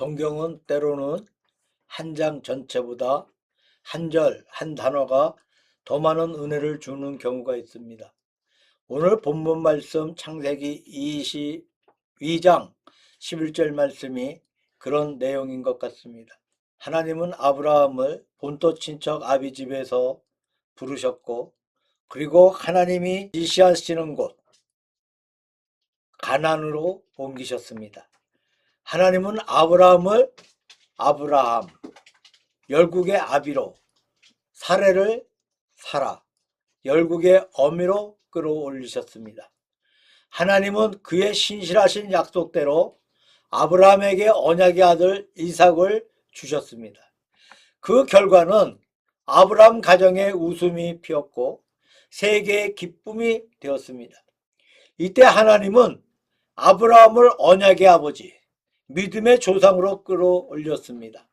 성경은 때로는 한 장 전체보다 한 절, 한 단어가 더 많은 은혜를 주는 경우가 있습니다. 오늘 본문 말씀 창세기 22장 11절 말씀이 그런 내용인 것 같습니다. 하나님은 아브라함을 본토 친척 아비 집에서 부르셨고 그리고 하나님이 지시하시는 곳 가난으로 옮기셨습니다. 하나님은 아브라함을 아브라함 열국의 아비로 사례를 사라 열국의 어미로 끌어올리셨습니다. 하나님은 그의 신실하신 약속대로 아브라함에게 언약의 아들 이삭을 주셨습니다. 그 결과는 아브라함 가정에 웃음이 피었고 세계의 기쁨이 되었습니다. 이때 하나님은 아브라함을 언약의 아버지, 믿음의 조상으로 끌어올렸습니다.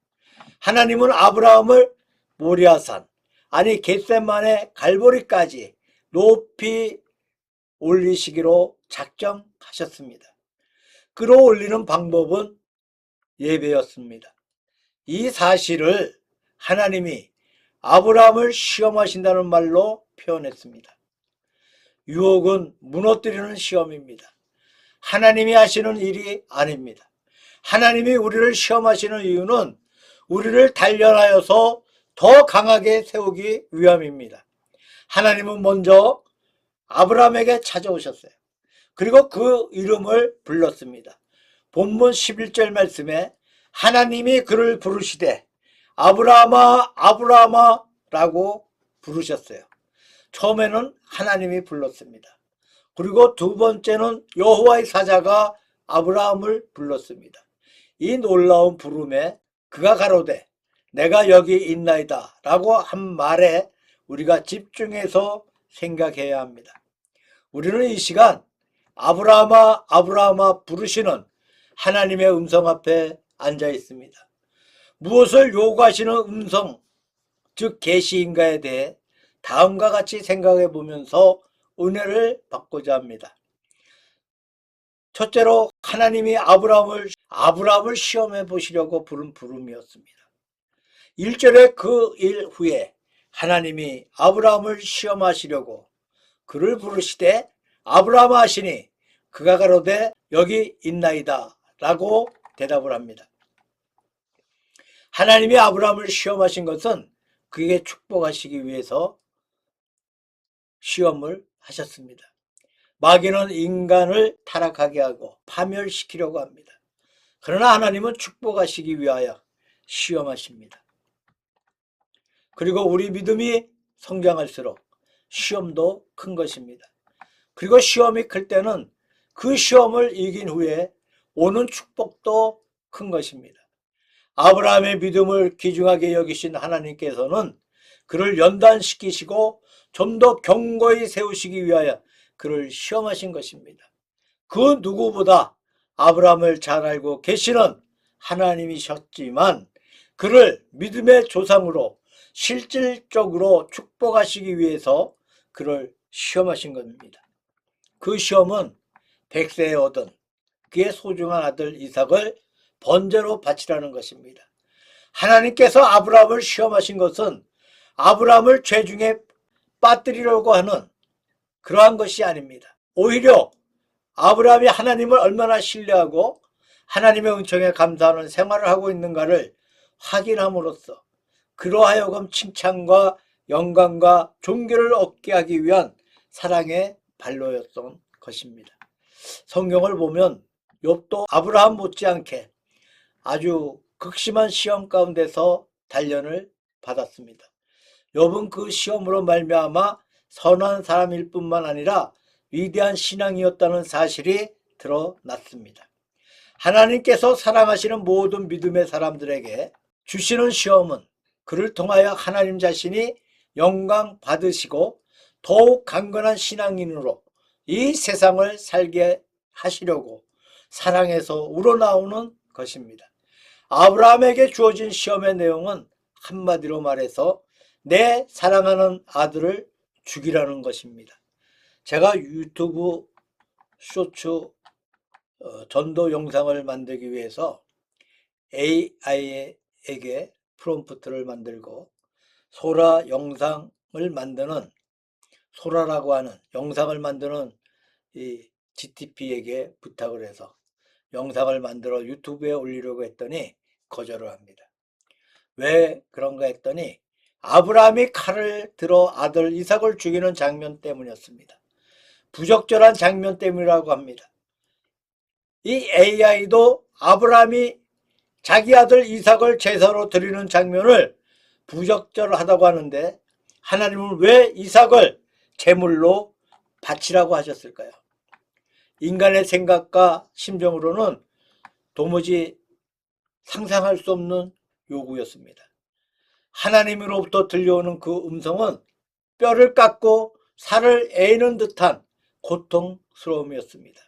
하나님은 아브라함을 모리아산, 아니 겟셋만의 갈보리까지 높이 올리시기로 작정하셨습니다. 끌어올리는 방법은 예배였습니다. 이 사실을 하나님이 아브라함을 시험하신다는 말로 표현했습니다. 유혹은 무너뜨리는 시험입니다. 하나님이 하시는 일이 아닙니다. 하나님이 우리를 시험하시는 이유는 우리를 단련하여서 더 강하게 세우기 위함입니다. 하나님은 먼저 아브라함에게 찾아오셨어요. 그리고 그 이름을 불렀습니다. 본문 11절 말씀에 하나님이 그를 부르시되 아브라함아 아브라함아 라고 부르셨어요. 처음에는 하나님이 불렀습니다. 그리고 두 번째는 여호와의 사자가 아브라함을 불렀습니다. 이 놀라운 부름에 그가 가로되 내가 여기 있나이다 라고 한 말에 우리가 집중해서 생각해야 합니다. 우리는 이 시간 아브라함아 아브라함아 부르시는 하나님의 음성 앞에 앉아 있습니다. 무엇을 요구하시는 음성, 즉 계시인가에 대해 다음과 같이 생각해 보면서 은혜를 받고자 합니다. 첫째로 하나님이 아브라함을 아브라함을 시험해 보시려고 부른 부름이었습니다. 1절에 그 일 후에 하나님이 아브라함을 시험하시려고 그를 부르시되 아브라함 하시니 그가 가로되 여기 있나이다 라고 대답을 합니다. 하나님이 아브라함을 시험하신 것은 그에게 축복하시기 위해서 시험을 하셨습니다. 마귀는 인간을 타락하게 하고 파멸시키려고 합니다. 그러나 하나님은 축복하시기 위하여 시험하십니다. 그리고 우리 믿음이 성장할수록 시험도 큰 것입니다. 그리고 시험이 클 때는 그 시험을 이긴 후에 오는 축복도 큰 것입니다. 아브라함의 믿음을 귀중하게 여기신 하나님께서는 그를 연단시키시고 좀 더 견고히 세우시기 위하여 그를 시험하신 것입니다. 그 누구보다 아브라함을 잘 알고 계시는 하나님이셨지만 그를 믿음의 조상으로 실질적으로 축복하시기 위해서 그를 시험하신 겁니다. 그 시험은 백세에 얻은 그의 소중한 아들 이삭을 번제로 바치라는 것입니다. 하나님께서 아브라함을 시험하신 것은 아브라함을 죄 중에 빠뜨리려고 하는 그러한 것이 아닙니다. 오히려 아브라함이 하나님을 얼마나 신뢰하고 하나님의 은총에 감사하는 생활을 하고 있는가를 확인함으로써 그러하여금 칭찬과 영광과 존귀를 얻게 하기 위한 사랑의 발로였던 것입니다. 성경을 보면 욥도 아브라함 못지않게 아주 극심한 시험 가운데서 단련을 받았습니다. 욥은 그 시험으로 말미암아 선한 사람일 뿐만 아니라 위대한 신앙이었다는 사실이 드러났습니다. 하나님께서 사랑하시는 모든 믿음의 사람들에게 주시는 시험은 그를 통하여 하나님 자신이 영광 받으시고 더욱 강건한 신앙인으로 이 세상을 살게 하시려고 사랑에서 우러나오는 것입니다. 아브라함에게 주어진 시험의 내용은 한마디로 말해서 내 사랑하는 아들을 죽이라는 것입니다. 제가 유튜브 쇼츠 어, 전도 영상을 만들기 위해서 AI에게 프롬프트를 만들고 소라 영상을 만드는 소라라고 하는 영상을 만드는 이 GTP에게 부탁을 해서 영상을 만들어 유튜브에 올리려고 했더니 거절을 합니다. 왜 그런가 했더니 아브라함이 칼을 들어 아들 이삭을 죽이는 장면 때문이었습니다. 부적절한 장면 때문이라고 합니다. 이 AI도 아브라함이 자기 아들 이삭을 제사로 드리는 장면을 부적절하다고 하는데 하나님은 왜 이삭을 제물로 바치라고 하셨을까요? 인간의 생각과 심정으로는 도무지 상상할 수 없는 요구였습니다. 하나님으로부터 들려오는 그 음성은 뼈를 깎고 살을 애는 듯한 고통스러움이었습니다.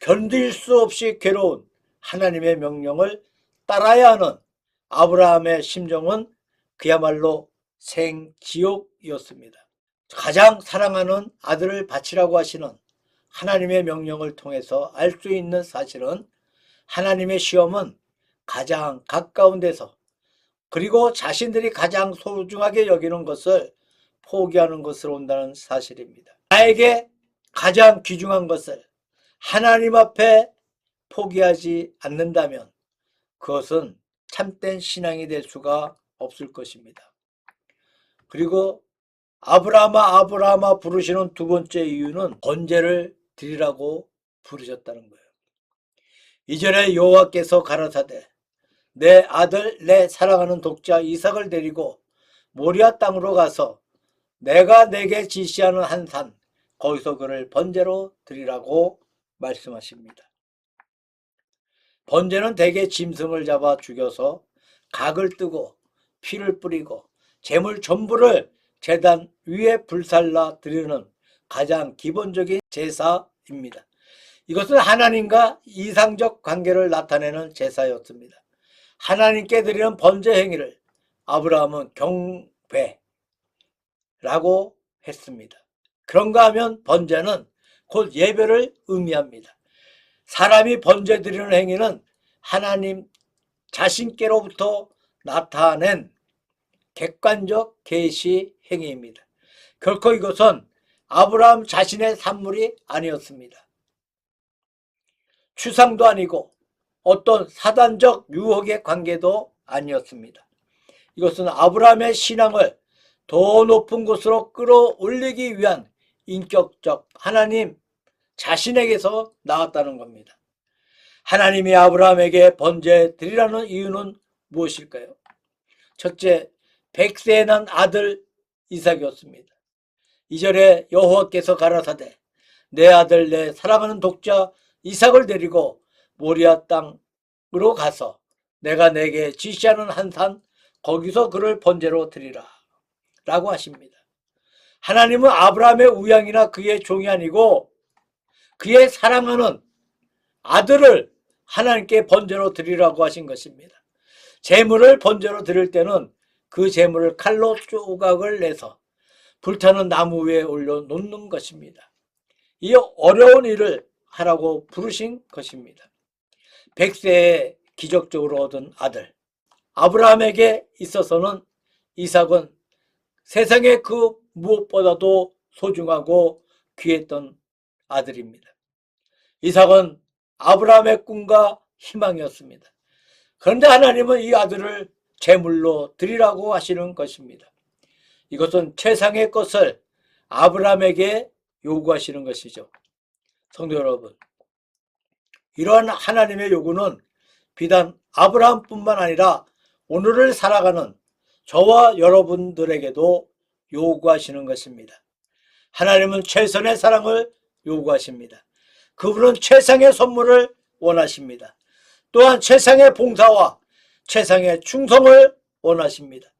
견딜 수 없이 괴로운 하나님의 명령을 따라야 하는 아브라함의 심정은 그야말로 생지옥이었습니다. 가장 사랑하는 아들을 바치라고 하시는 하나님의 명령을 통해서 알 수 있는 사실은 하나님의 시험은 가장 가까운 데서 그리고 자신들이 가장 소중하게 여기는 것을 포기하는 것으로 온다는 사실입니다. 나에게 가장 귀중한 것을 하나님 앞에 포기하지 않는다면 그것은 참된 신앙이 될 수가 없을 것입니다. 그리고 아브라함아 아브라함아 부르시는 두 번째 이유는 번제를 드리라고 부르셨다는 거예요. 이전에 여호와께서 가라사대 내 아들 내 사랑하는 독자 이삭을 데리고 모리아 땅으로 가서 내가 내게 지시하는 한 산 거기서 그를 번제로 드리라고 말씀하십니다. 번제는 대개 짐승을 잡아 죽여서 각을 뜨고 피를 뿌리고 재물 전부를 재단 위에 불살라 드리는 가장 기본적인 제사입니다. 이것은 하나님과 이상적 관계를 나타내는 제사였습니다. 하나님께 드리는 번제 행위를 아브라함은 경배라고 했습니다. 그런가 하면 번제는 곧 예배를 의미합니다. 사람이 번제 드리는 행위는 하나님 자신께로부터 나타낸 객관적 계시 행위입니다. 결코 이것은 아브라함 자신의 산물이 아니었습니다. 추상도 아니고 어떤 사단적 유혹의 관계도 아니었습니다. 이것은 아브라함의 신앙을 더 높은 곳으로 끌어올리기 위한 인격적 하나님 자신에게서 나왔다는 겁니다. 하나님이 아브라함에게 번제 드리라는 이유는 무엇일까요? 첫째, 백세에 난 아들 이삭이었습니다. 이절에 여호와께서 가라사대 내 아들 내 사랑하는 독자 이삭을 데리고 모리아 땅으로 가서 내가 내게 지시하는 한 산 거기서 그를 번제로 드리라 라고 하십니다. 하나님은 아브라함의 우양이나 그의 종이 아니고 그의 사랑하는 아들을 하나님께 번제로 드리라고 하신 것입니다. 재물을 번제로 드릴 때는 그 재물을 칼로 조각을 내서 불타는 나무 위에 올려 놓는 것입니다. 이 어려운 일을 하라고 부르신 것입니다. 백세에 기적적으로 얻은 아들 아브라함에게 있어서는 이삭은 세상의 그 무엇보다도 소중하고 귀했던 아들입니다. 이삭은 아브라함의 꿈과 희망이었습니다. 그런데 하나님은 이 아들을 제물로 드리라고 하시는 것입니다. 이것은 최상의 것을 아브라함에게 요구하시는 것이죠. 성도 여러분, 이러한 하나님의 요구는 비단 아브라함뿐만 아니라 오늘을 살아가는 저와 여러분들에게도 요구하시는 것입니다. 하나님은 최선의 사랑을 요구하십니다. 그분은 최상의 선물을 원하십니다. 또한 최상의 봉사와 최상의 충성을 원하십니다.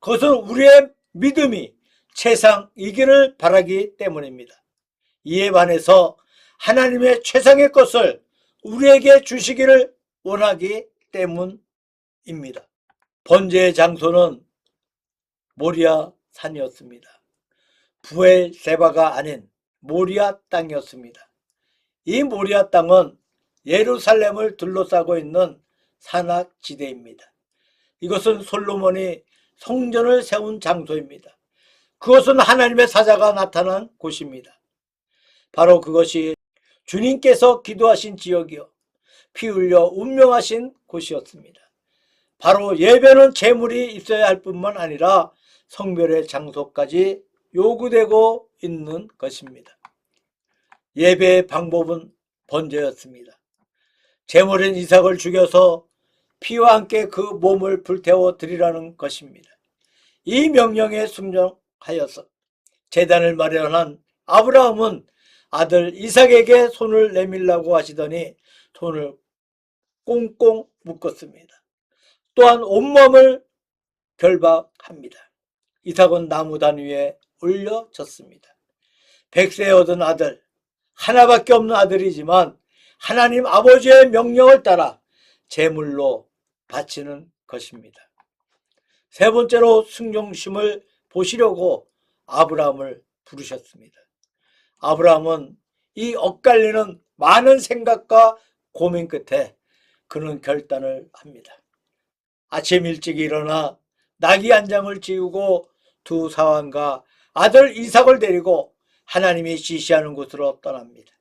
그것은 우리의 믿음이 최상이기를 바라기 때문입니다. 이에 반해서 하나님의 최상의 것을 우리에게 주시기를 원하기 때문입니다. 번제의 장소는 모리아 산이었습니다. 부엘 세바가 아닌 모리아 땅이었습니다. 이 모리아 땅은 예루살렘을 둘러싸고 있는 산악지대입니다. 이것은 솔로몬이 성전을 세운 장소입니다. 그것은 하나님의 사자가 나타난 곳입니다. 바로 그것이 주님께서 기도하신 지역이요. 피 흘려 운명하신 곳이었습니다. 바로 예배는 재물이 있어야 할 뿐만 아니라 성별의 장소까지 요구되고 있는 것입니다. 예배의 방법은 번제였습니다. 제물인 이삭을 죽여서 피와 함께 그 몸을 불태워 드리라는 것입니다. 이 명령에 순종하여서 재단을 마련한 아브라함은 아들 이삭에게 손을 내밀라고 하시더니 손을 꽁꽁 묶었습니다. 또한 온몸을 결박합니다. 이삭은 나무단 위에 올려졌습니다. 백세에 얻은 아들, 하나밖에 없는 아들이지만 하나님 아버지의 명령을 따라 제물로 바치는 것입니다. 세 번째로 순종심을 보시려고 아브라함을 부르셨습니다. 아브라함은 이 엇갈리는 많은 생각과 고민 끝에 그는 결단을 합니다. 아침 일찍 일어나 나귀 한 장을 지우고 두 사환과 아들 이삭을 데리고 하나님이 지시하는 곳으로 떠납니다.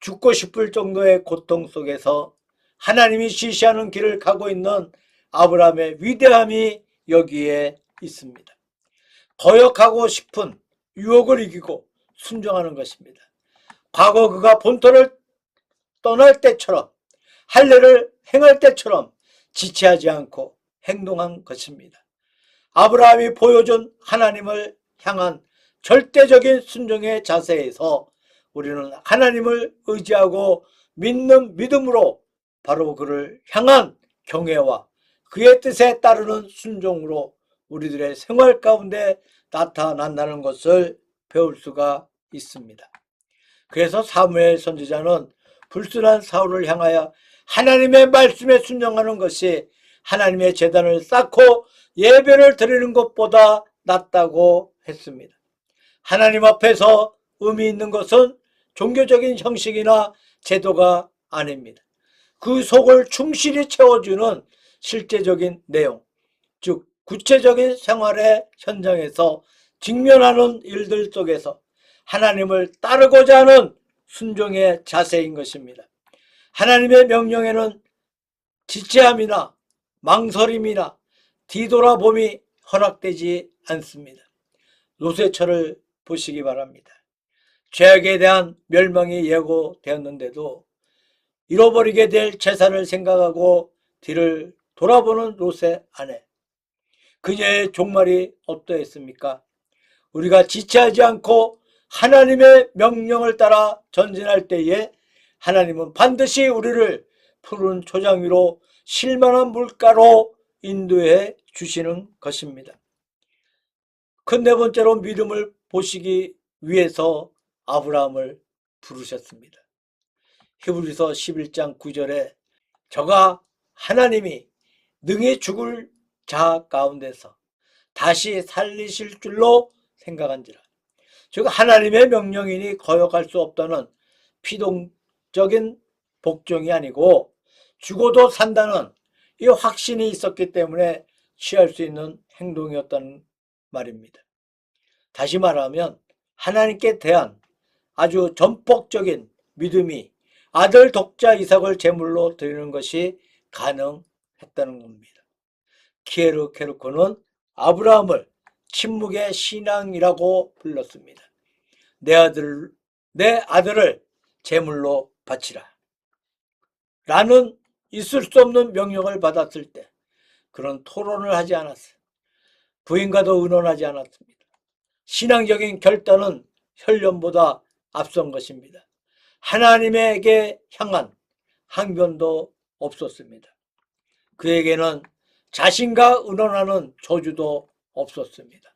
죽고 싶을 정도의 고통 속에서 하나님이 지시하는 길을 가고 있는 아브라함의 위대함이 여기에 있습니다. 거역하고 싶은 유혹을 이기고 순종하는 것입니다. 과거 그가 본토를 떠날 때처럼 할례를 행할 때처럼 지체하지 않고 행동한 것입니다. 아브라함이 보여준 하나님을 향한 절대적인 순종의 자세에서 우리는 하나님을 의지하고 믿는 믿음으로 바로 그를 향한 경외와 그의 뜻에 따르는 순종으로 우리들의 생활 가운데 나타난다는 것을 배울 수가 있습니다. 그래서 사무엘 선지자는 불순한 사울을 향하여 하나님의 말씀에 순종하는 것이 하나님의 재단을 쌓고 예배를 드리는 것보다 낫다고 했습니다. 하나님 앞에서 의미 있는 것은 종교적인 형식이나 제도가 아닙니다. 그 속을 충실히 채워주는 실제적인 내용, 즉 구체적인 생활의 현장에서 직면하는 일들 속에서 하나님을 따르고자 하는 순종의 자세인 것입니다. 하나님의 명령에는 지체함이나 망설임이나 뒤돌아봄이 허락되지 않습니다. 노세처를 보시기 바랍니다. 죄악에 대한 멸망이 예고되었는데도 잃어버리게 될 재산을 생각하고 뒤를 돌아보는 롯의 아내. 그녀의 종말이 어떠했습니까? 우리가 지체하지 않고 하나님의 명령을 따라 전진할 때에 하나님은 반드시 우리를 푸른 초장 위로 실만한 물가로 인도해 주시는 것입니다. 그네 번째로 믿음을 보시기 위해서 아브라함을 부르셨습니다. 히브리서 11장 9절에 저가 하나님이 능히 죽을 자 가운데서 다시 살리실 줄로 생각한지라. 즉 하나님의 명령이니 거역할 수 없다는 피동적인 복종이 아니고 죽어도 산다는 이 확신이 있었기 때문에 취할 수 있는 행동이었다는 말입니다. 다시 말하면 하나님께 대한 아주 전폭적인 믿음이 아들 독자 이삭을 제물로 드리는 것이 가능했다는 겁니다. 키에르 케르코는 아브라함을 침묵의 신앙이라고 불렀습니다. 내 아들, 내 아들을 제물로 바치라. 라는 있을 수 없는 명령을 받았을 때 그런 토론을 하지 않았어요. 부인과도 의논하지 않았습니다. 신앙적인 결단은 혈련보다 앞선 것입니다. 하나님에게 향한 항변도 없었습니다. 그에게는 자신과 의논하는 조주도 없었습니다.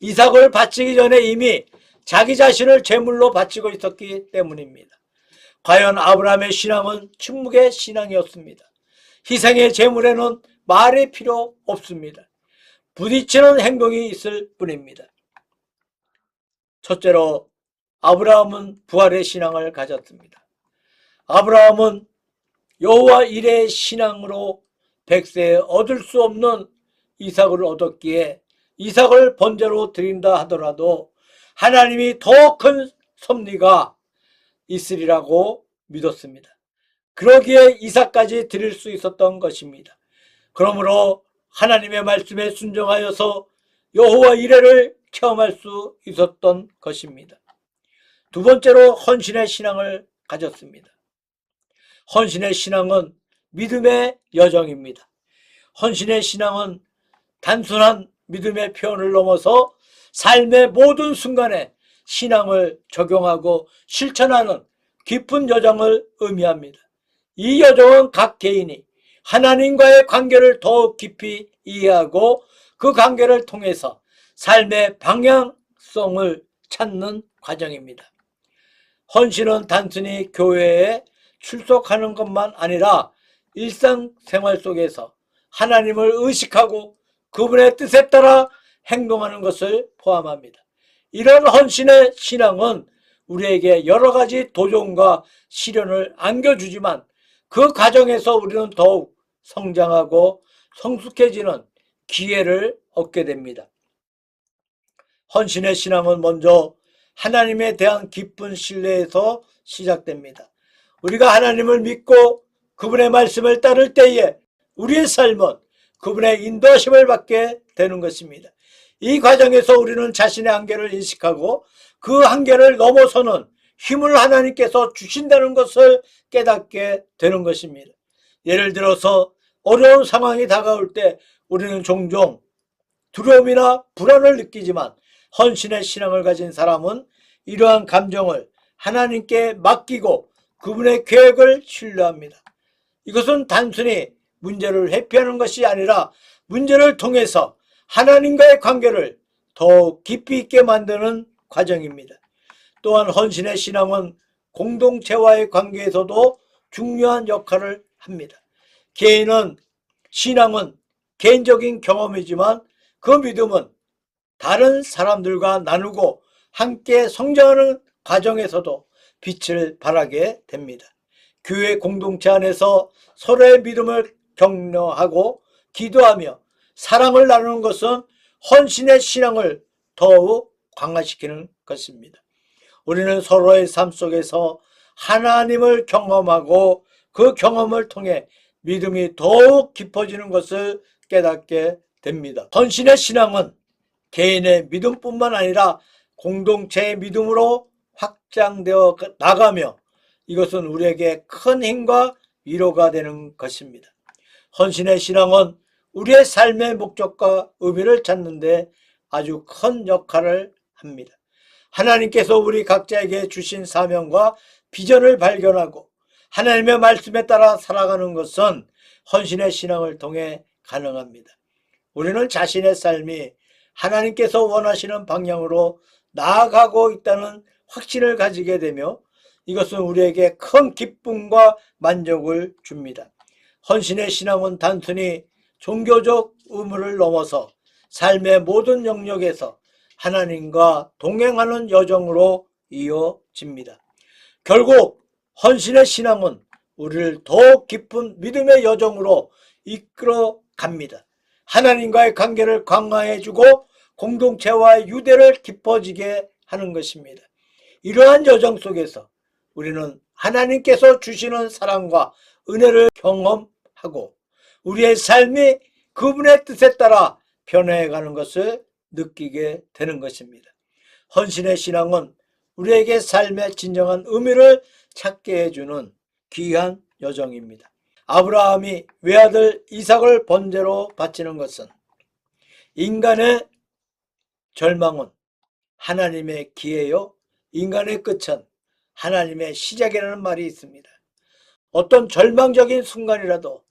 이삭을 바치기 전에 이미 자기 자신을 제물로 바치고 있었기 때문입니다. 과연 아브라함의 신앙은 침묵의 신앙이었습니다. 희생의 제물에는 말이 필요 없습니다. 부딪히는 행동이 있을 뿐입니다. 첫째로 아브라함은 부활의 신앙을 가졌습니다. 아브라함은 여호와 일의 신앙으로 백세에 얻을 수 없는 이삭을 얻었기에 이삭을 번제로 드린다 하더라도 하나님이 더 큰 섭리가 있으리라고 믿었습니다. 그러기에 이삭까지 드릴 수 있었던 것입니다. 그러므로 하나님의 말씀에 순종하여서 여호와 이레를 체험할 수 있었던 것입니다. 두 번째로 헌신의 신앙을 가졌습니다. 헌신의 신앙은 믿음의 여정입니다. 헌신의 신앙은 단순한 믿음의 표현을 넘어서 삶의 모든 순간에 신앙을 적용하고 실천하는 깊은 여정을 의미합니다. 이 여정은 각 개인이 하나님과의 관계를 더욱 깊이 이해하고 그 관계를 통해서 삶의 방향성을 찾는 과정입니다. 헌신은 단순히 교회에 출석하는 것만 아니라 일상생활 속에서 하나님을 의식하고 그분의 뜻에 따라 행동하는 것을 포함합니다. 이런 헌신의 신앙은 우리에게 여러 가지 도전과 시련을 안겨주지만 그 과정에서 우리는 더욱 성장하고 성숙해지는 기회를 얻게 됩니다. 헌신의 신앙은 먼저 하나님에 대한 깊은 신뢰에서 시작됩니다. 우리가 하나님을 믿고 그분의 말씀을 따를 때에 우리의 삶은 그분의 인도하심을 받게 되는 것입니다. 이 과정에서 우리는 자신의 한계를 인식하고 그 한계를 넘어서는 힘을 하나님께서 주신다는 것을 깨닫게 되는 것입니다. 예를 들어서 어려운 상황이 다가올 때 우리는 종종 두려움이나 불안을 느끼지만 헌신의 신앙을 가진 사람은 이러한 감정을 하나님께 맡기고 그분의 계획을 신뢰합니다. 이것은 단순히 문제를 회피하는 것이 아니라 문제를 통해서 하나님과의 관계를 더욱 깊이 있게 만드는 과정입니다. 또한 헌신의 신앙은 공동체와의 관계에서도 중요한 역할을 합니다. 개인은 신앙은 개인적인 경험이지만 그 믿음은 다른 사람들과 나누고 함께 성장하는 과정에서도 빛을 발하게 됩니다. 교회 공동체 안에서 서로의 믿음을 격려하고 기도하며 사랑을 나누는 것은 헌신의 신앙을 더욱 강화시키는 것입니다. 우리는 서로의 삶 속에서 하나님을 경험하고 그 경험을 통해 믿음이 더욱 깊어지는 것을 깨닫게 됩니다. 헌신의 신앙은 개인의 믿음뿐만 아니라 공동체의 믿음으로 확장되어 나가며 이것은 우리에게 큰 힘과 위로가 되는 것입니다. 헌신의 신앙은 우리의 삶의 목적과 의미를 찾는데 아주 큰 역할을 합니다. 하나님께서 우리 각자에게 주신 사명과 비전을 발견하고 하나님의 말씀에 따라 살아가는 것은 헌신의 신앙을 통해 가능합니다. 우리는 자신의 삶이 하나님께서 원하시는 방향으로 나아가고 있다는 확신을 가지게 되며 이것은 우리에게 큰 기쁨과 만족을 줍니다. 헌신의 신앙은 단순히 종교적 의무를 넘어서 삶의 모든 영역에서 하나님과 동행하는 여정으로 이어집니다. 결국 헌신의 신앙은 우리를 더욱 깊은 믿음의 여정으로 이끌어 갑니다. 하나님과의 관계를 강화해주고 공동체와의 유대를 깊어지게 하는 것입니다. 이러한 여정 속에서 우리는 하나님께서 주시는 사랑과 은혜를 경험하고 우리의 삶이 그분의 뜻에 따라 변해가는 것을 느끼게 되는 것입니다. 헌신의 신앙은 우리에게 삶의 진정한 의미를 찾게 해주는 귀한 여정입니다. 아브라함이 외아들 이삭을 번제로 바치는 것은 인간의 절망은 하나님의 기회요, 인간의 끝은 하나님의 시작이라는 말이 있습니다. 어떤 절망적인 순간이라도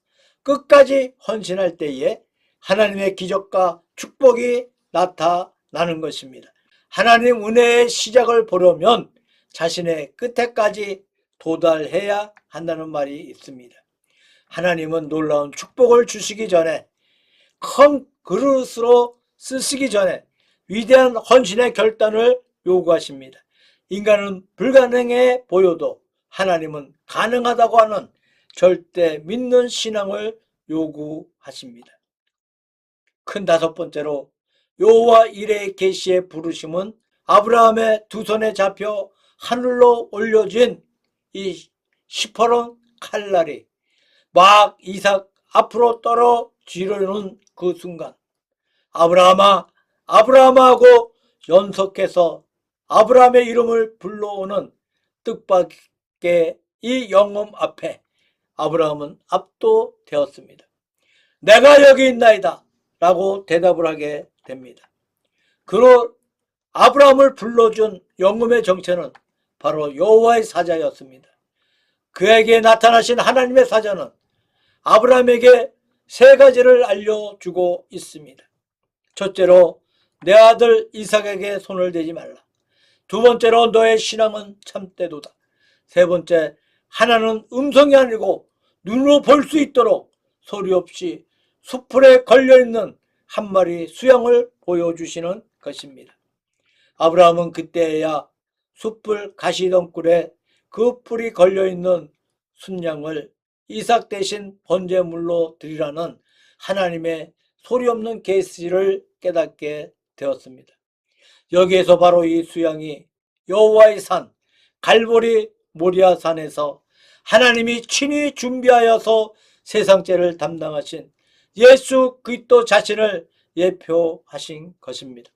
끝까지 헌신할 때에 하나님의 기적과 축복이 나타나는 것입니다. 하나님 은혜의 시작을 보려면 자신의 끝에까지 도달해야 한다는 말이 있습니다. 하나님은 놀라운 축복을 주시기 전에 큰 그릇으로 쓰시기 전에 위대한 헌신의 결단을 요구하십니다. 인간은 불가능해 보여도 하나님은 가능하다고 하는 절대 믿는 신앙을 요구하십니다. 큰 다섯 번째로 여호와 일의 계시의 부르심은 아브라함의 두 손에 잡혀 하늘로 올려진 이 시퍼런 칼날이 막 이삭 앞으로 떨어지려는 그 순간 아브라함아 아브라함아 하고 연속해서 아브라함의 이름을 불러오는 뜻밖의 이 영음 앞에 아브라함은 압도되었습니다. 내가 여기 있나이다 라고 대답을 하게 됩니다. 그로 아브라함을 불러준 영음의 정체는 바로 여호와의 사자였습니다. 그에게 나타나신 하나님의 사자는 아브라함에게 세 가지를 알려주고 있습니다. 첫째로 내 아들 이삭에게 손을 대지 말라. 두 번째로 너의 신앙은 참되도다. 세 번째 하나는 음성이 아니고 눈으로 볼 수 있도록 소리 없이 수풀에 걸려있는 한 마리 수양을 보여주시는 것입니다. 아브라함은 그때야 숯불 가시덩굴에 그 뿔이 걸려있는 순양을 이삭 대신 번제물로 드리라는 하나님의 소리 없는 계시를 깨닫게 되었습니다. 여기에서 바로 이 수양이 여호와의 산 갈보리 모리아 산에서 하나님이 친히 준비하여서 세상죄를 담당하신 예수 그리스도 자신을 예표하신 것입니다.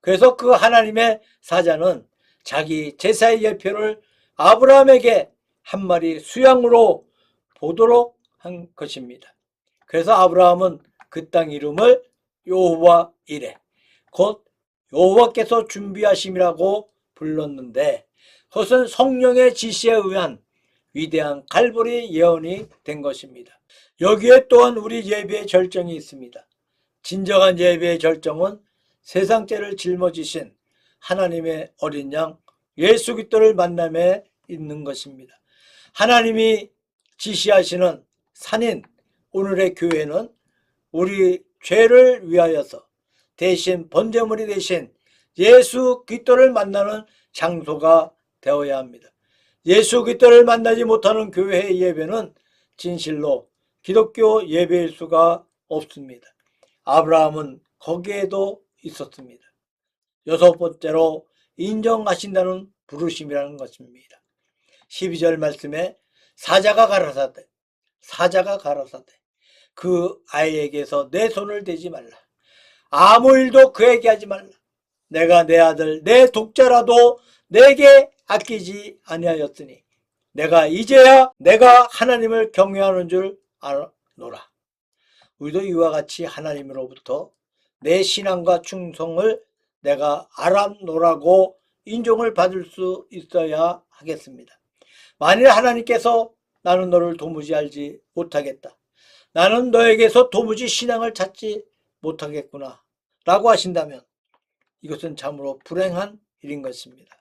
그래서 그 하나님의 사자는 자기 제사의 예표를 아브라함에게 한 마리 수양으로 보도록 한 것입니다. 그래서 아브라함은 그 땅 이름을 여호와 이레 곧 여호와께서 준비하심이라고 불렀는데 그것은 성령의 지시에 의한 위대한 갈보리 예언이 된 것입니다. 여기에 또한 우리 예배의 절정이 있습니다. 진정한 예배의 절정은 세상 죄를 짊어지신 하나님의 어린 양 예수 그리스도를 만남에 있는 것입니다. 하나님이 지시하시는 산인 오늘의 교회는 우리 죄를 위하여서 대신 번제물이 대신 예수 그리스도를 만나는 장소가 되어야 합니다. 예수 그리스도를 만나지 못하는 교회의 예배는 진실로 기독교 예배일 수가 없습니다. 아브라함은 거기에도 있었습니다. 여섯 번째로 인정하신다는 부르심이라는 것입니다. 12절 말씀에 사자가 가라사대 사자가 가라사대 그 아이에게서 내 손을 대지 말라. 아무 일도 그에게 하지 말라. 내가 내 아들 내 독자라도 내게 아끼지 아니하였으니 내가 이제야 내가 하나님을 경외하는 줄 알노라. 우리도 이와 같이 하나님으로부터 내 신앙과 충성을 내가 알아노라고 인정을 받을 수 있어야 하겠습니다. 만일 하나님께서 나는 너를 도무지 알지 못하겠다. 나는 너에게서 도무지 신앙을 찾지 못하겠구나. 라고 하신다면 이것은 참으로 불행한 일인 것입니다.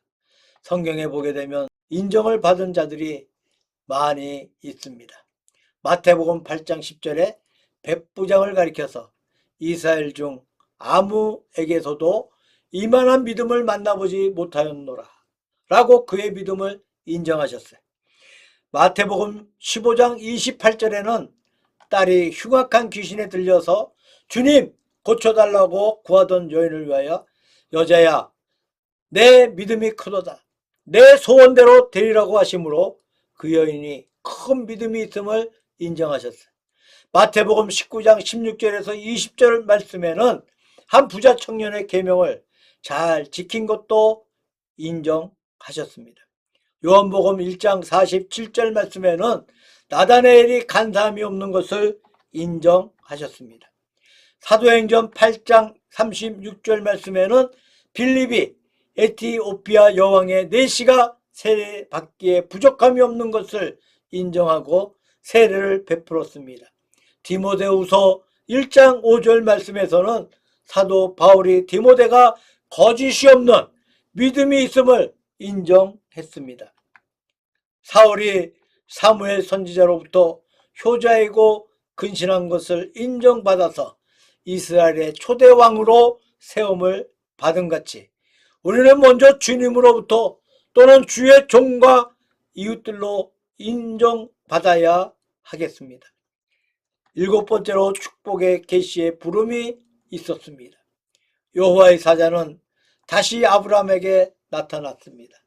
성경에 보게 되면 인정을 받은 자들이 많이 있습니다. 마태복음 8장 10절에 백부장을 가리켜서 이스라엘 중 아무에게서도 이만한 믿음을 만나보지 못하였노라 라고 그의 믿음을 인정하셨어요. 마태복음 15장 28절에는 딸이 흉악한 귀신에 들려서 주님 고쳐달라고 구하던 여인을 위하여 여자야 내 믿음이 크도다 내 소원대로 되리라고 하심으로 그 여인이 큰 믿음이 있음을 인정하셨어요. 마태복음 19장 16절에서 20절 말씀에는 한 부자 청년의 계명을 잘 지킨 것도 인정하셨습니다. 요한복음 1장 47절 말씀에는 나다네엘이 간사함이 없는 것을 인정하셨습니다. 사도행전 8장 36절 말씀에는 빌립이 에티오피아 여왕의 내시가 세례 받기에 부족함이 없는 것을 인정하고 세례를 베풀었습니다. 디모데후서 1장 5절 말씀에서는 사도 바울이 디모데가 거짓이 없는 믿음이 있음을 인정했습니다. 사울이 사무엘 선지자로부터 효자이고 근신한 것을 인정받아서 이스라엘의 초대 왕으로 세움을 받은 같이 우리는 먼저 주님으로부터 또는 주의 종과 이웃들로 인정받아야 하겠습니다. 일곱 번째로 축복의 계시의 부름이 있었습니다. 여호와의 사자는 다시 아브라함에게 나타났습니다.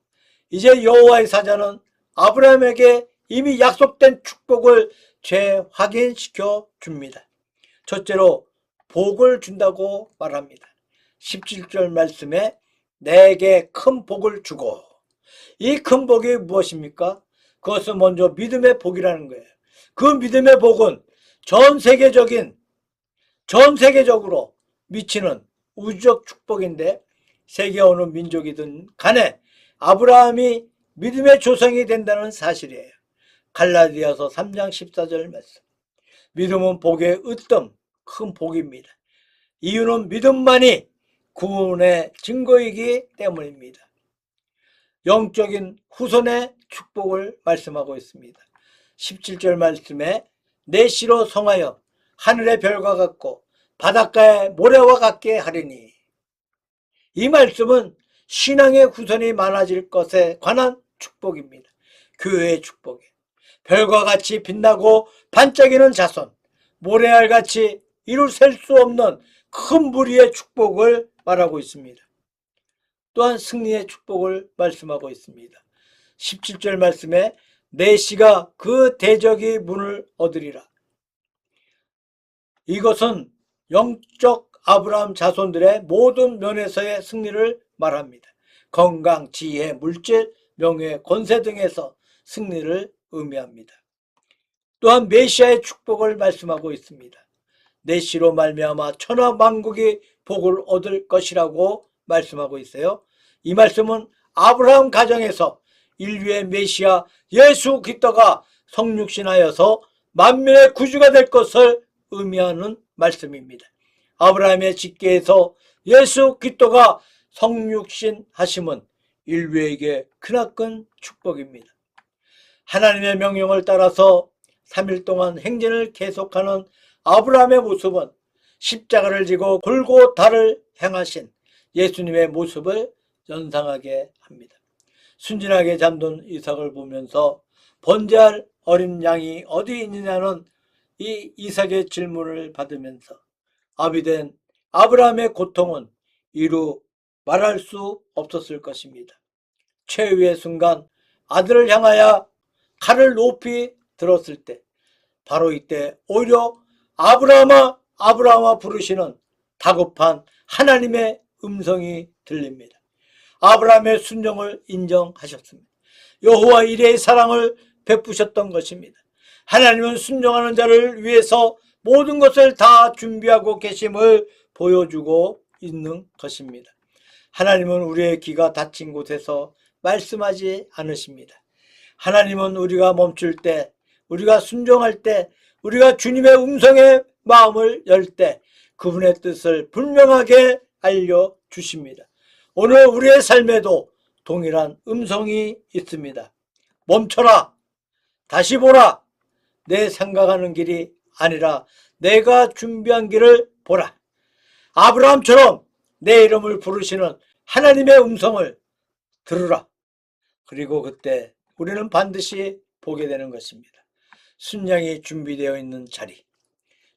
이제 여호와의 사자는 아브라함에게 이미 약속된 축복을 재확인시켜 줍니다. 첫째로 복을 준다고 말합니다. 17절 말씀에 내게 큰 복을 주고 이 큰 복이 무엇입니까? 그것은 먼저 믿음의 복이라는 거예요. 그 믿음의 복은 전 세계적인 전 세계적으로 미치는 우주적 축복인데 세계 어느 민족이든 간에 아브라함이 믿음의 조상이 된다는 사실이에요. 갈라디아서 3장 14절 말씀. 믿음은 복의 으뜸, 큰 복입니다. 이유는 믿음만이 구원의 증거이기 때문입니다. 영적인 후손의 축복을 말씀하고 있습니다. 17절 말씀에 내 시로 성하여 하늘의 별과 같고 바닷가의 모래와 같게 하리니 이 말씀은 신앙의 후손이 많아질 것에 관한 축복입니다. 교회의 축복이 별과 같이 빛나고 반짝이는 자손 모래알같이 이루 셀 수 없는 큰 무리의 축복을 말하고 있습니다. 또한 승리의 축복을 말씀하고 있습니다. 17절 말씀에 내 씨가 그 대적의 문을 얻으리라. 이것은 영적 아브라함 자손들의 모든 면에서의 승리를 말합니다. 건강, 지혜, 물질, 명예, 권세 등에서 승리를 의미합니다. 또한 메시아의 축복을 말씀하고 있습니다. 내 씨로 말미암아 천하 만국이 복을 얻을 것이라고 말씀하고 있어요. 이 말씀은 아브라함 가정에서 인류의 메시아 예수 그리스도가 성육신하여서 만민의 구주가 될 것을 의미하는 말씀입니다. 아브라함의 직계에서 예수 그리스도가 성육신 하심은 인류에게 크나큰 축복입니다. 하나님의 명령을 따라서 3일 동안 행진을 계속하는 아브라함의 모습은 십자가를 지고 골고다를 행하신 예수님의 모습을 연상하게 합니다. 순진하게 잠든 이삭을 보면서 번제할 어린 양이 어디 있느냐는 이 이삭의 질문을 받으면서 아비된 아브라함의 고통은 이루 말할 수 없었을 것입니다. 최후의 순간 아들을 향하여 칼을 높이 들었을 때 바로 이때 오히려 아브라함아 아브라함아 부르시는 다급한 하나님의 음성이 들립니다. 아브라함의 순종을 인정하셨습니다. 여호와 이레의 사랑을 베푸셨던 것입니다. 하나님은 순종하는 자를 위해서 모든 것을 다 준비하고 계심을 보여주고 있는 것입니다. 하나님은 우리의 귀가 닫힌 곳에서 말씀하지 않으십니다. 하나님은 우리가 멈출 때, 우리가 순종할 때, 우리가 주님의 음성에 마음을 열 때 그분의 뜻을 분명하게 알려주십니다. 오늘 우리의 삶에도 동일한 음성이 있습니다. 멈춰라. 다시 보라. 내 생각하는 길이 아니라 내가 준비한 길을 보라. 아브라함처럼 내 이름을 부르시는 하나님의 음성을 들으라. 그리고 그때 우리는 반드시 보게 되는 것입니다. 순양이 준비되어 있는 자리,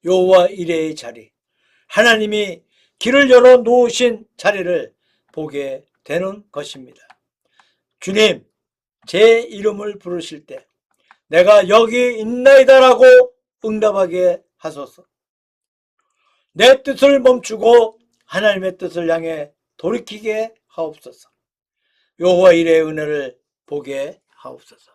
여호와 이레의 자리, 하나님이 길을 열어 놓으신 자리를 보게 되는 것입니다. 주님, 제 이름을 부르실 때 내가 여기 있나이다라고 응답하게 하소서. 내 뜻을 멈추고 하나님의 뜻을 향해 돌이키게 하옵소서. 여호와 일의 은혜를 보게 하옵소서.